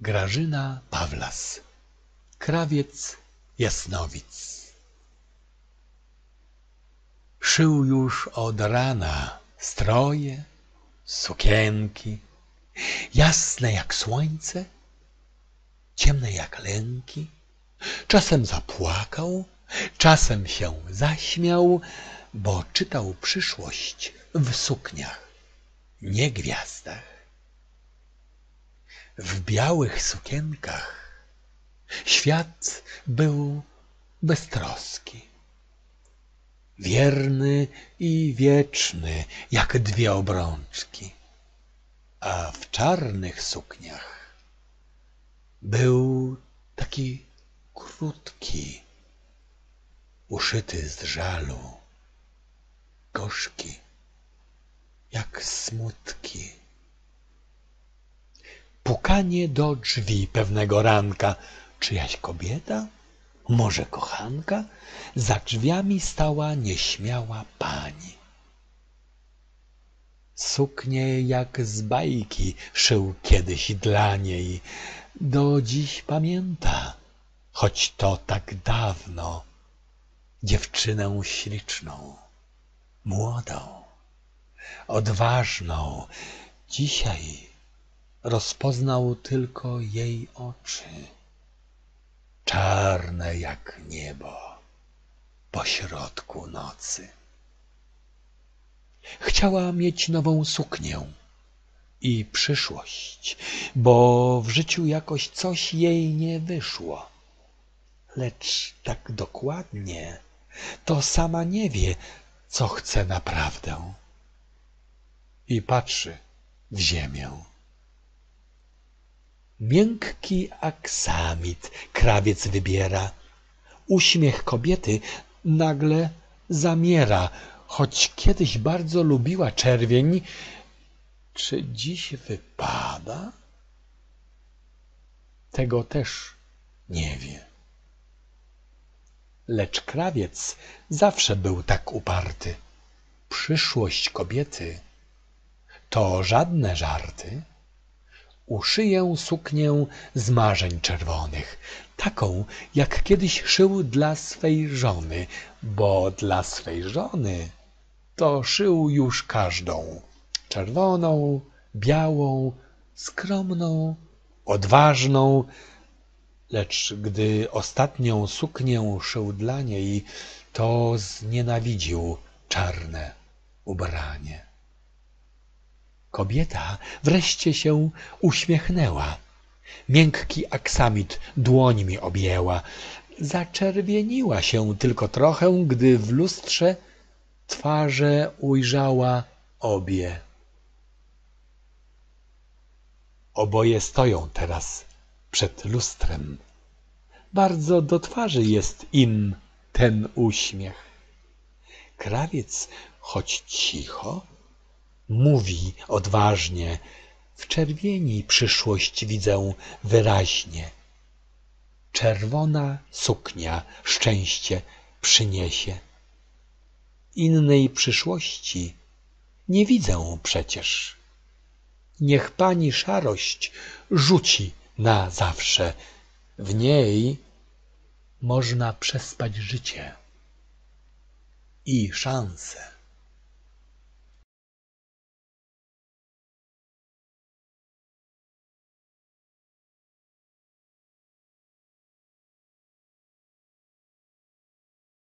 Grażyna Pawlas. Krawiec Jasnowic. Szył już od rana stroje, sukienki, jasne jak słońce, ciemne jak lęki. Czasem zapłakał, czasem się zaśmiał, bo czytał przyszłość w sukniach, nie gwiazdach w białych sukienkach. Świat był beztroski, wierny i wieczny, jak dwie obrączki, a w czarnych sukniach był taki krótki, uszyty z żalu, gorzki, jak smutki pukanie do drzwi pewnego ranka. Czyjaś kobieta? Może kochanka? Za drzwiami stała nieśmiała pani. Suknie jak z bajki szył kiedyś dla niej. Do dziś pamięta, choć to tak dawno, dziewczynę śliczną, młodą, odważną. Dzisiaj rozpoznał tylko jej oczy, czarne jak niebo pośrodku nocy. Chciała mieć nową suknię i przyszłość, bo w życiu jakoś coś jej nie wyszło. Lecz tak dokładnie to sama nie wie, co chce naprawdę. I patrzy w ziemię. Miękki aksamit krawiec wybiera. Uśmiech kobiety nagle zamiera, choć kiedyś bardzo lubiła czerwień. Czy dziś wypada? Tego też nie wie. Lecz krawiec zawsze był tak uparty. Przyszłość kobiety to żadne żarty uszyję suknię z marzeń czerwonych, taką, jak kiedyś szył dla swej żony, bo dla swej żony to szył już każdą, czerwoną, białą, skromną, odważną, lecz gdy ostatnią suknię szył dla niej, to znienawidził czarne ubranie. Kobieta wreszcie się uśmiechnęła. Miękki aksamit dłońmi objęła. Zaczerwieniła się tylko trochę, gdy w lustrze twarze ujrzała obie. Oboje stoją teraz przed lustrem. Bardzo do twarzy jest im ten uśmiech. Krawiec, choć cicho, Mówi odważnie, w czerwieni przyszłość widzę wyraźnie. Czerwona suknia szczęście przyniesie. Innej przyszłości nie widzę przecież. Niech pani szarość rzuci na zawsze. W niej można przespać życie i szanse.